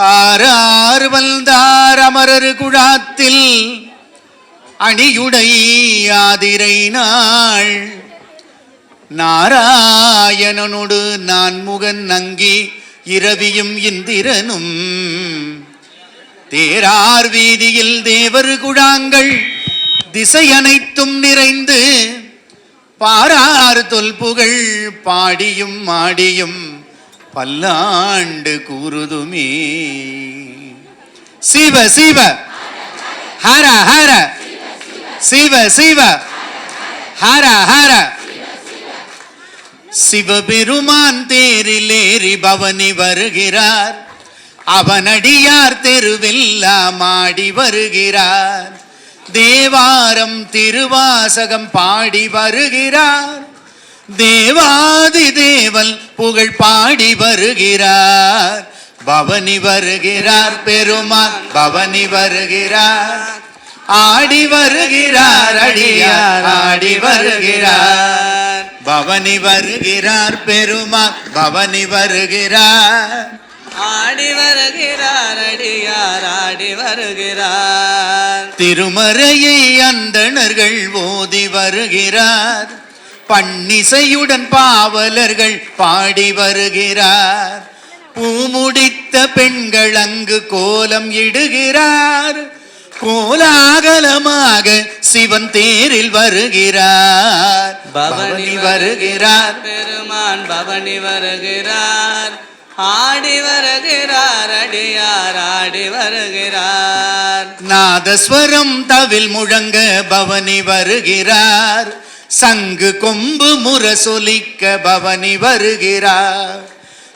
ஆறார் வந்தார் அமரர் குழாத்தில். அணியுடை ஆதிரை நாள். நாராயணனோடு நான் முகன் நங்கி இரவியும் இந்திரனும். தேரார் வீதியில் தேவர் குழாங்கள் திசையனைத்தும் நிறைந்து. பாரார் தொல்புகழ் பாடியும் மாடியும் பல்லாண்டு கூறுதுமே. சிவ சிவ. ஹர ஹர. சிவ சிவ. ஹர ஹர. சிவபெருமான் தேரில் ஏறி பவனி வருகிறார். அவனடியார் தெருவெல்லாம் ஆடி வருகிறார். தேவாரம் திருவாசகம் பாடி வருகிறார். தேவாதி தேவல் புகழ் பாடி வருகிறார். பவனி வருகிறார் பெருமான் பவனி வருகிறார். ஆடி வருகிறார் அடியார் ஆடி வருகிறார். பவனி வருகிறார் பெருமான் பவனி வருகிறார். ஆடி வருகிறார் அடியார் ஆடி வருகிறார். திருமறையை அந்தணர்கள் ஓதி வருகிறார். பன்னிசையுடன் பாவலர்கள் பாடி வருகிறார். பூமுடித்த பெண்கள் அங்கு கோலம் இடுகிறார். கோலாகலமாக சிவன் தேரில் வருகிறார். பவனி வருகிறார். பெருமான் பவனி வருகிறார். ஆடி வருகிறார் அடியார் ஆடி வருகிறார். நாதஸ்வரம் தவில் முழங்க பவனி வருகிறார். சங்கு கொம்பு முரசொலிக்க பவனி வருகிறார்.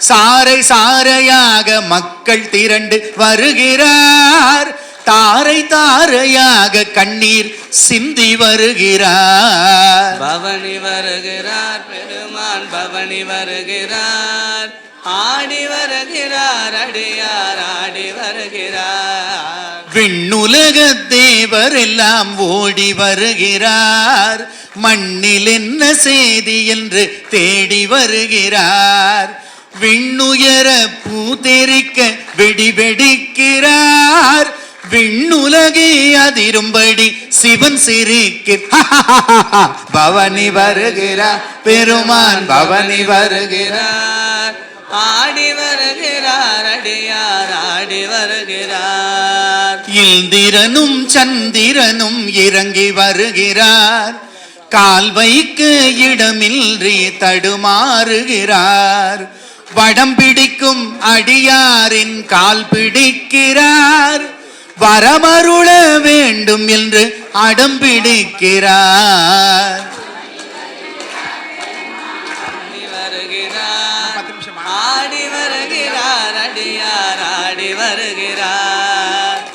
சாறை சாறையாக மக்கள் திரண்டு வருகிறார். தாரை தாரையாக கண்ணீர் சிந்தி வருகிறார். பவனி வருகிறார் பெருமான் பவனி வருகிறார். ஆடி வருகிறார் அடியார் ஆடி வருகிறார். விண்ணுலக தேவர் எல்லாம் ஓடி வருகிறார். மண்ணில் என்ன செய்தி என்று தேடி வருகிறார். விண்ணுயர பூத்தெரிக்க வெடி வெடிக்கிறார். விண்ணுலகே அதிரும்படி சிவன் சிரிக்கிறார் பவனி வருகிறார். பெருமான் பவனி வருகிறார் வருகிறார். ஆடி வருகிறார் அடியார் ஆடி வருகிறார். இந்திரனும் சந்திரனும் இறங்கி வருகிறார். கால் வைக்க இடமின்றி தடுமாறுகிறார். வடம் பிடிக்கும் அடியாரின் கால் பிடிக்கிறார். வரமருள வேண்டும் என்று அடம் பிடிக்கிறார்.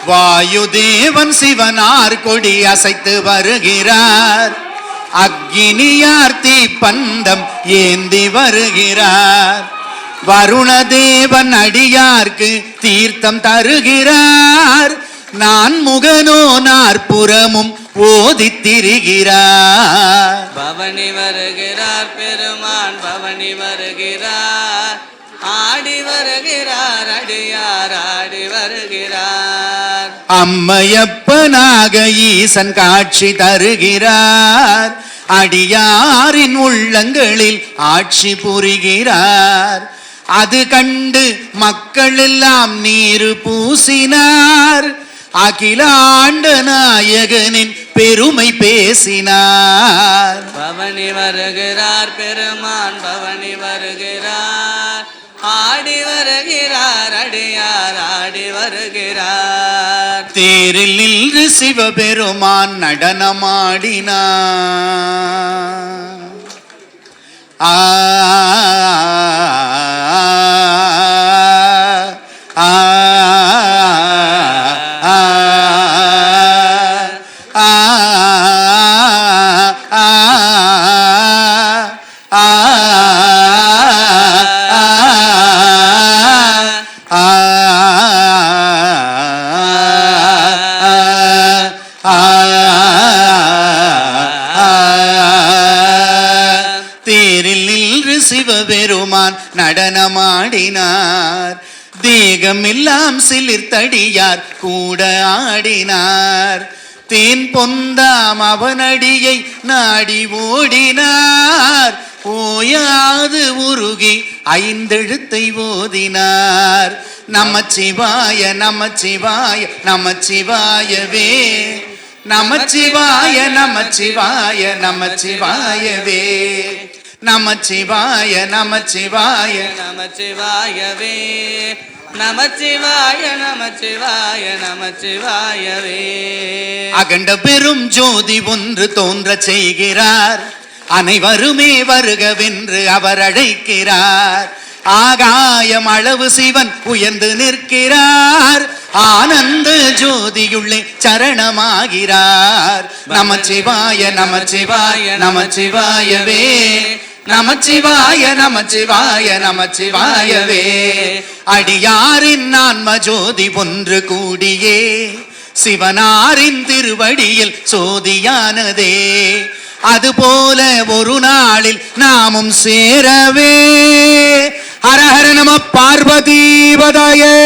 வாயு தேவன் சிவனார் கொடி அசைத்து வருகிறார். அக்னியார்த்தி பந்தம் ஏந்தி வருகிறார். வருணதேவன் அடியார்க்கு தீர்த்தம் தருகிறார். நான் முகனோ நாற்புறமும் ஓதித் திரிகிறார். பவனி வருகிறார் பெருமான் பவனி வருகிறார். ஆடி வருகிறார் அடியார் ஆடி வருகிறார். அம்மையப்பனாக ஈசன் காட்சி தருகிறார். அடியாரின் உள்ளங்களில் ஆட்சி புரிகிறார். அது கண்டு மக்கள் எல்லாம் நீரு பூசினார். அகிலாண்ட நாயகனின் பெருமை பேசினார். பவனி வருகிறார் பெருமான் பவனி வருகிறார். ஆடி வருகிறார் அடியார் ஆடி வருகிறார். தேரில் நின்று சிவபெருமான் நடனமாடினார். ஆ ஆ, சிவபெருமான் நடனமாடினார். தேக மேகமெல்லாம் சிலிர்த்தடியார் கூட ஆடினார். தேன் பொந்தாம் அவனடியை நாடி ஓடினார். ஓயாது உருகி ஐந்தெழுத்தை ஓதினார். நமச்சிவாய நமச்சிவாய நமச்சிவாயவே. நமச்சிவாய நமச்சிவாய நமச்சிவாயவே. நமச்சிவாய நமச்சிவாய. நமச்சிவாயவே. நமச்சிவாய நமச்சிவாய நமச்சிவாயவே. அகண்ட பெரும் ஜோதி ஒன்று தோன்ற செய்கிறார். அனைவருமே வருகவென்று அவர் அழைக்கிறார். ஆகாயம் அளவு சிவன் உயர்ந்து நிற்கிறார். ஆனந்த ஜோதியுள்ளே சரணமாகிறார். நமச்சிவாய நமச்சிவாய நமச்சிவாயவே. நமச்சிவாய நமச்சிவாய நமச்சிவாயவே. அடியாரின் நான்ம ஜோதி ஒன்று கூடியே. சிவனாரின் திருவடியில் சோதியானதே. அதுபோல ஒரு நாளில் நாமும் சேரவே. ஹரஹர நம பார்வதீபதாயே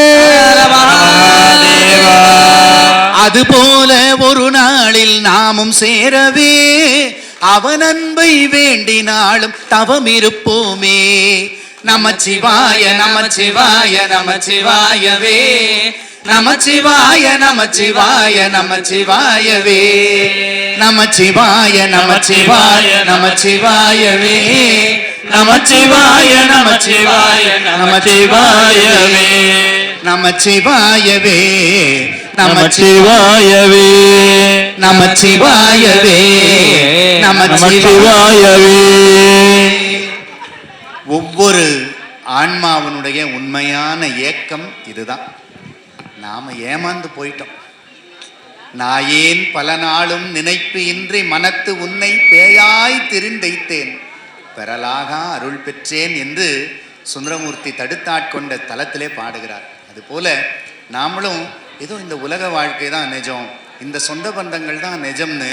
அதுபோல ஒரு நாளில் நாமும் சேரவே. அவன் அன்பை வேண்டினாலும் தவம் இருப்போமே நமச்சிவாய நமச்சிவாய நமச்சிவாயவே. நமச்சிவாய நமச்சிவாய நமச்சிவாயவே. நமச்சிவாய நமச்சிவாய நமச்சிவாயவே. நமச்சிவாய நமச்சிவாய நமச்சிவாயவே. நமச்சிவாயவே நமச்சிவாயவே. நமச்சிவாயவே. நமச்சிவாயவே. ஒவ்வொரு ஆன்மாவனுடைய உண்மையான ஏக்கம் இதுதான். நாம ஏமாந்து போயிட்டோம். நாயேன் பல நாளும் நினைப்பு இன்றி மனத்து உன்னை பேயாய் திருந்தைத்தேன் பெறலாக அருள் பெற்றேன் என்று சுந்தரமூர்த்தி தடுத்தாட்கொண்ட தலத்திலே பாடுகிறார். அதுபோல நாமளும் ஏதோ இந்த உலக வாழ்க்கை தான் நிஜம். இந்த சொந்த பந்தங்கள் தான் நிஜம்னு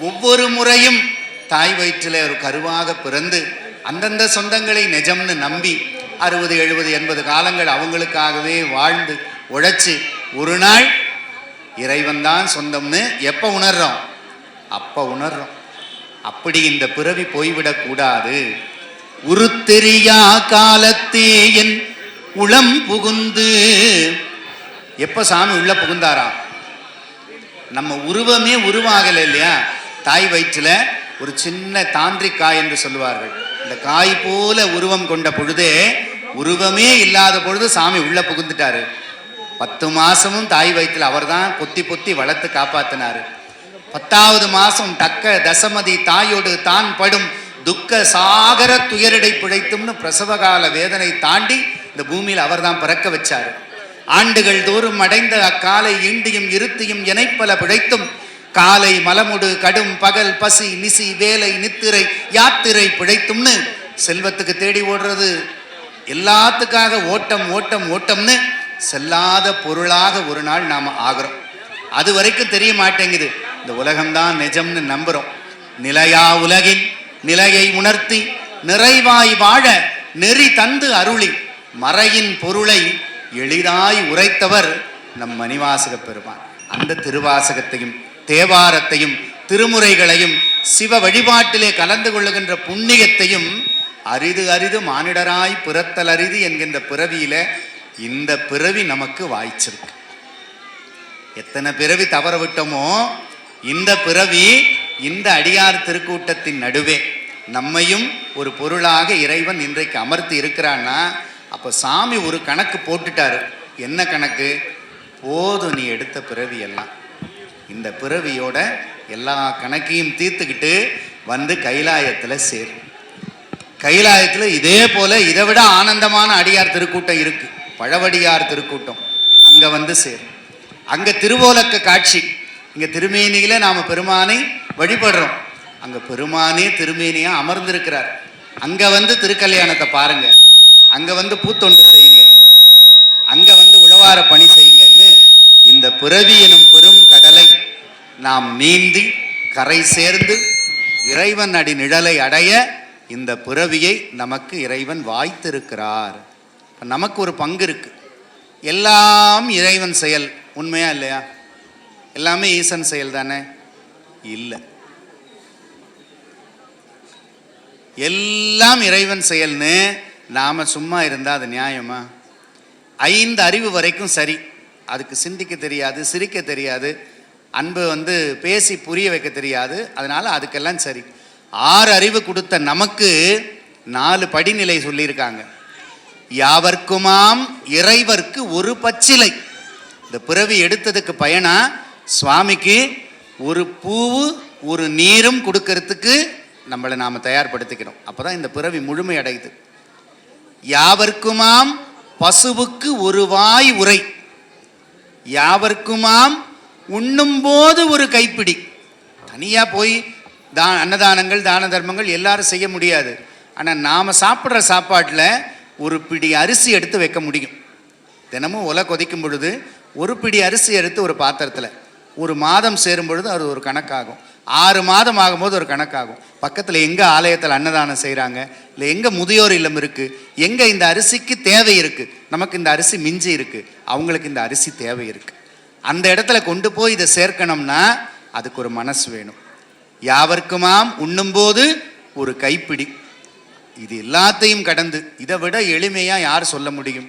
ஒவ்வொரு முறையும் தாய் வயிற்றில் ஒரு கருவாக பிறந்து அந்தந்த சொந்தங்களை நிஜம்னு நம்பி அறுபது எழுபது எண்பது காலங்கள் அவங்களுக்காகவே வாழ்ந்து உழைச்சி ஒரு நாள் இறைவன் தான் சொந்தம்னு எப்போ உணர்றோம்? அப்போ உணர்றோம். அப்படி இந்த பிறவி போய்விடக்கூடாது உருத்தெரியா காலத்தே என் உளம் புகுந்து. எப்போ சாமி உள்ள புகுந்தாரா? நம்ம உருவமே உருவாகலை இல்லையா? தாய் வயிற்றில் ஒரு சின்ன தாந்திரிக் காய் என்று சொல்லுவார்கள். இந்த காய் போல உருவம் கொண்ட பொழுதே உருவமே இல்லாத பொழுது சாமி உள்ள புகுந்துட்டாரு. பத்து மாசமும் தாய் வயிற்றுல அவர்தான் பொத்தி பொத்தி வளர்த்து காப்பாத்தினாரு. பத்தாவது மாசம் தக்க தசமதி தாயோடு தான் படும் துக்க சாகர துயரடை பிழைத்தும்னு பிரசவகால வேதனை தாண்டி இந்த பூமியில் அவர்தான் பிறக்க வச்சார். ஆண்டுகள் தோறும் அடைந்த அக்காலை ஈண்டியும் இருத்தியும் இணைப்பல பிழைத்தும் காலை மலமுடு கடும் பகல் பசி நிசி வேலை நித்திரை யாத்திரை பிழைத்தும்னு செல்வத்துக்கு தேடி ஓடுறது. எல்லாத்துக்காக ஓட்டம் ஓட்டம் ஓட்டம்னு செல்லாத பொருளாக ஒரு நாள் நாம் ஆகிறோம். அது வரைக்கும் தெரிய மாட்டேங்குது. இந்த உலகம்தான் நிஜம்னு நம்புகிறோம் நிலையா உலகின் நிலையை உணர்த்தி நிறைவாய் வாழ நெறி தந்து அருளி மறையின் பொருளை எளிதாய் உரைத்தவர் நம் மணிவாசக பெருமான். அந்த திருவாசகத்தையும் தேவாரத்தையும் திருமுறைகளையும் சிவ வழிபாட்டிலே கலந்து கொள்ளுகின்ற புண்ணியத்தையும் அரிது அரிது மானிடராய் பிறத்தல் அரிது என்கின்ற பிறவியில இந்த பிறவி நமக்கு வாய்ச்சிருக்கு. எத்தனை பிறவி தவற விட்டோமோ இந்த பிறவி இந்த அடியார் திருக்கூட்டத்தின் நடுவே நம்மையும் ஒரு பொருளாக இறைவன் இன்றைக்கு அமர்த்தி இருக்கிறான்னா அப்போ சாமி ஒரு கணக்கு போட்டுட்டாரு. என்ன கணக்கு? போதும் நீ எடுத்த பிறவி எல்லாம் இந்த பிறவியோட எல்லா கணக்கையும் தீர்த்துக்கிட்டு வந்து கைலாயத்தில் சேரும். கைலாயத்தில் இதே போல இதை விட ஆனந்தமான அடியார் திருக்கூட்டம் இருக்கு. பழவடியார் திருக்கூட்டம். அங்க வந்து சேரும். அங்க திருவோலக்க காட்சி. இங்க திருமேனியில நாம பெருமானை வழிபடுறோம். அங்க பெருமானே திருமேனியா அமர்ந்திருக்கிறார். அங்க வந்து திருக்கல்யாணத்தை பாருங்க. அங்க வந்து பூத்தொண்டு செய்யுங்க. அங்க வந்து உழவார பணி செய்யுங்கன்னு இந்த பிறவி எனும் நாம் நீந்தி கரை சேர்ந்து இறைவன் அடி நிழலை அடைய இந்த பிறவியை நமக்கு இறைவன் வாய்த்திருக்கிறார். நமக்கு ஒரு பங்கு இருக்கு. எல்லாம் இறைவன் செயல். உண்மையா இல்லையா? எல்லாமே ஈசன் செயல் தானே? இல்லை. எல்லாம் இறைவன் செயல்னு நாம் சும்மா இருந்தால் அது நியாயமா? ஐந்து அறிவு வரைக்கும் சரி. அதுக்கு சிந்திக்க தெரியாது சிரிக்க தெரியாது. அன்பு வந்து பேசி புரிய வைக்க தெரியாது. அதனால் அதுக்கெல்லாம் சரி. ஆறு அறிவு கொடுத்த நமக்கு நாலு படிநிலை சொல்லியிருக்காங்க. யாவர்க்குமாம் இறைவர்க்கு ஒரு பச்சிலை. இந்த பிறவி எடுத்ததுக்கு பயனா? சுவாமிக்கு ஒரு பூவு ஒரு நீரும் கொடுக்கறதுக்கு நம்மளை நாம் தயார்படுத்திக்கிறோம் அப்போ தான் இந்த பிறவி முழுமை அடையுது. யாவர்க்குமாம் பசுவுக்கு ஒரு வாய் உரை. யாவர்க்குமாம் உண்ணும்போது ஒரு கைப்பிடி. தனியாக போய் தா அன்னதானங்கள் தான தர்மங்கள் எல்லாரும் செய்ய முடியாது. ஆனால் நாம் சாப்பிட்ற சாப்பாட்டில் ஒரு பிடி அரிசி எடுத்து வைக்க முடியும். தினமும் ஒலை கொதிக்கும் பொழுது ஒரு பிடி அரிசி எடுத்து ஒரு பாத்திரத்தில். ஒரு மாதம் சேரும் பொழுது அது ஒரு கணக்காகும். ஆறு மாதம் ஆகும்போது ஒரு கணக்காகும். பக்கத்தில் எங்கே ஆலயத்தில் அன்னதானம் செய்கிறாங்க இல்லை எங்கே முதியோர் இல்லம் இருக்குது எங்கே இந்த அரிசிக்கு தேவை இருக்குது நமக்கு இந்த அரிசி மிஞ்சி இருக்குது அவங்களுக்கு இந்த அரிசி தேவை இருக்குது அந்த இடத்துல கொண்டு போய் இதை சேர்க்கணும்னா அதுக்கு ஒரு மனசு வேணும். யாவர்க்குமாம் உண்ணும்போது ஒரு கைப்பிடி. இது எல்லாத்தையும் கடந்து இதை விட எளிமையாக யார் சொல்ல முடியும்?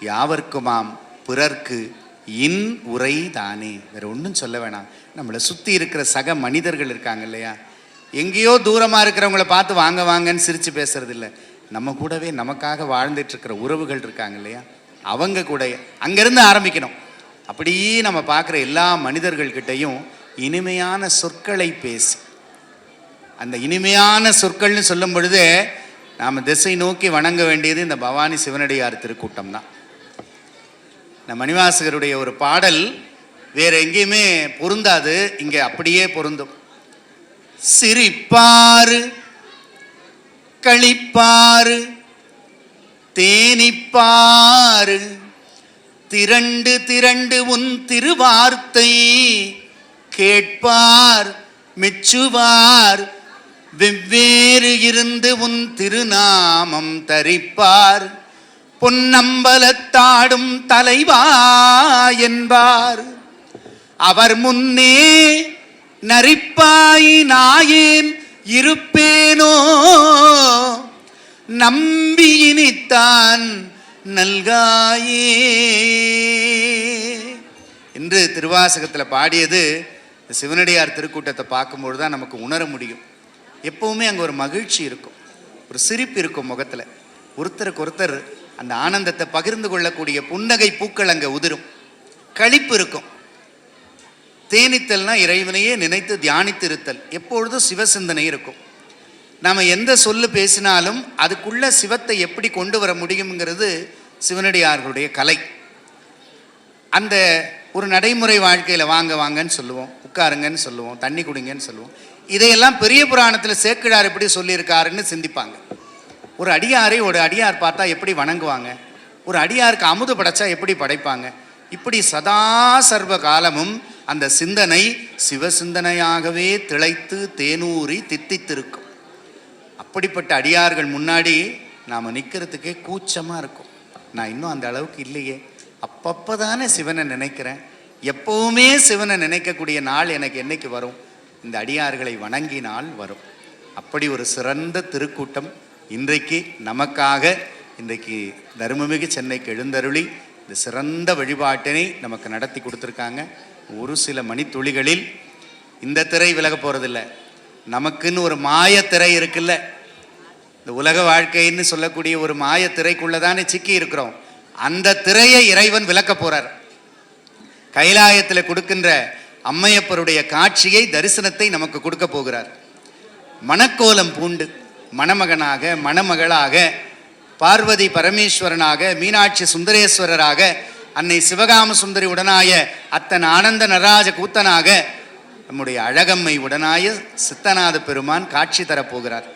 யாவர்க்குமாம் பிறர்க்கு இன் உரை தானே. வேற ஒன்றும் சொல்ல வேணாம். நம்மளை சுற்றி இருக்கிற சக மனிதர்கள் இருக்காங்க இல்லையா? எங்கேயோ தூரமாக இருக்கிறவங்கள பார்த்து வாங்க வாங்கன்னு சிரித்து பேசுறது இல்லை நம்ம கூடவே நமக்காக வாழ்ந்துட்டு இருக்கிற உறவுகள் இருக்காங்க இல்லையா? அவங்க கூட அங்கேருந்து ஆரம்பிக்கணும். அப்படியே நம்ம பார்க்குற எல்லா மனிதர்கள்கிட்டையும் இனிமையான சொற்களை பேசி. அந்த இனிமையான சொற்கள்னு சொல்லும் பொழுது நாம் திசை நோக்கி வணங்க வேண்டியது இந்த பவானி சிவனடியார் திருக்கூட்டம் தான். இந்த மணிவாசகருடைய ஒரு பாடல் வேற எங்கேயுமே பொருந்தாது இங்கே அப்படியே பொருந்தும். சிரிப்பாரு களிப்பாறு தேனிப்பாரு திரண்டு திரண்டு உன் திருவார்த்தை கேட்பார் மெச்சுவார். வெவ்வேறு இருந்து உன் திருநாமம் தரிப்பார். பொன்னம்பலத்தாடும் தலைவா என்பார். அவர் முன்னே நரிப்பாய் நாயேன் இருப்பேனோ? நம்பியினித்தான் நல்காயே. என்று திருவாசகத்தில் பாடியது சிவனடியார் திருக்கூட்டத்தை பார்க்கும்பொழுது தான் நமக்கு உணர முடியும். எப்போவுமே அங்கே ஒரு மகிழ்ச்சி இருக்கும். ஒரு சிரிப்பு இருக்கும் முகத்தில். ஒருத்தருக்கு ஒருத்தர் அந்த ஆனந்தத்தை பகிர்ந்து கொள்ளக்கூடிய புன்னகை பூக்கள் அங்கே உதிரும். களிப்பு இருக்கும். தேனித்தல்னா இறைவனையே நினைத்து தியானித்திருத்தல். எப்பொழுதும் சிவசிந்தனை இருக்கும். நாம் எந்த சொல்லு பேசினாலும் அதுக்குள்ளே சிவத்தை எப்படி கொண்டு வர முடியுங்கிறது சிவனடியார்களுடைய கலை. அந்த ஒரு நடைமுறை வாழ்க்கையில் வாங்க வாங்கன்னு சொல்லுவோம் உட்காருங்கன்னு சொல்லுவோம் தண்ணி குடிங்கன்னு சொல்லுவோம். இதையெல்லாம் பெரிய புராணத்தில் சேக்கிழார் எப்படி சொல்லியிருக்காருன்னு சிந்திப்பாங்க. ஒரு அடியாரை ஒரு அடியார் பார்த்தா எப்படி வணங்குவாங்க? ஒரு அடியாருக்கு அமுது படைச்சா எப்படி படைப்பாங்க? இப்படி சதா சர்வ காலமும் அந்த சிந்தனை சிவசிந்தனையாகவே திளைத்து தேனூறி தித்தித்திருக்கும். அப்படிப்பட்ட அடியார்கள் முன்னாடி நாம் நிற்கிறதுக்கே கூச்சமாக இருக்கும். நான் இன்னும் அந்த அளவுக்கு இல்லையே. அப்பப்போ தானே சிவனை நினைக்கிறேன். எப்பவுமே சிவனை நினைக்கக்கூடிய நாள் எனக்கு என்னைக்கு வரும்? இந்த அடியார்களை வணங்கினால் வரும். அப்படி ஒரு சிறந்த திருக்கூட்டம் இன்றைக்கு நமக்காக இன்றைக்கு தருமமிகு சென்னைக்கு எழுந்தருளி இந்த சிறந்த வழிபாட்டினை நமக்கு நடத்தி கொடுத்துருக்காங்க. ஒரு சில மணித்துளிகளில் இந்த திரை விலக போகிறதில்ல நமக்குன்னு ஒரு மாய திரை இருக்குல்ல. இந்த உலக வாழ்க்கைன்னு சொல்லக்கூடிய ஒரு மாய திரைக்குள்ள தானே சிக்கி இருக்கிறோம். அந்த திரையை இறைவன் விளக்க போறார். கைலாயத்தில் கொடுக்கின்ற அம்மையப்பருடைய காட்சியை தரிசனத்தை நமக்கு கொடுக்க போகிறார். மணக்கோலம் பூண்டு மணமகனாக மணமகளாக பார்வதி பரமேஸ்வரனாக மீனாட்சி சுந்தரேஸ்வரராக அன்னை சிவகாம சுந்தரி உடனாய அத்தன் ஆனந்த நடராஜ கூத்தனாக நம்முடைய அழகம்மை உடனாய சித்தநாத பெருமான் காட்சி தரப்போகிறார்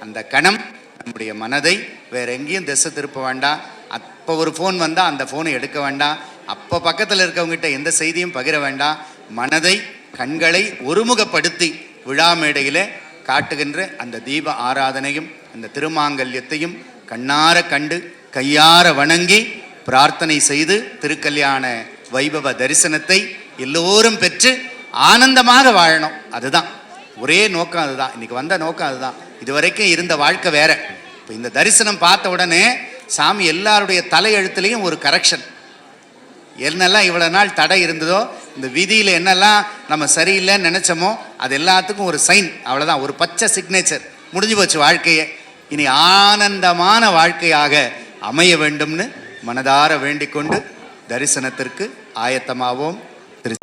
அந்த கணம் நம்முடைய மனதை வேற எங்கேயும் திசை திருப்ப வேண்டாம். அப்போ ஒரு ஃபோன் வந்தால் அந்த ஃபோனை எடுக்க வேண்டாம். அப்போ பக்கத்தில் இருக்கவங்ககிட்ட எந்த செய்தியும் பகிர வேண்டாம். மனதை கண்களை ஒருமுகப்படுத்தி விழா மேடையில் காட்டுகின்ற அந்த தீப ஆராதனையும் அந்த திருமாங்கல்யத்தையும் கண்ணார கண்டு கையார வணங்கி பிரார்த்தனை செய்து திருக்கல்யாண வைபவ தரிசனத்தை எல்லோரும் பெற்று ஆனந்தமாக வாழணும். அதுதான். ஒரே நோக்கம் அதுதான். இன்னைக்கு வந்த நோக்கம் அதுதான். இதுவரைக்கும் இருந்த வாழ்க்கை வேற. இப்போ இந்த தரிசனம் பார்த்த உடனே சாமி எல்லாருடைய தலையெழுத்துலேயும் ஒரு கரெக்ஷன் என்னெல்லாம் இவ்வளோ நாள் தடை இருந்ததோ இந்த விதியில் என்னெல்லாம் நம்ம சரியில்லைன்னு நினச்சோமோ அது எல்லாத்துக்கும் ஒரு சைன் அவ்வளோதான் ஒரு பச்சை சிக்னேச்சர் முடிஞ்சு போச்சு வாழ்க்கையை. இனி ஆனந்தமான வாழ்க்கையாக அமைய வேண்டும்னு மனதார வேண்டிக் கொண்டு தரிசனத்திற்கு ஆயத்தமாவோம். திரு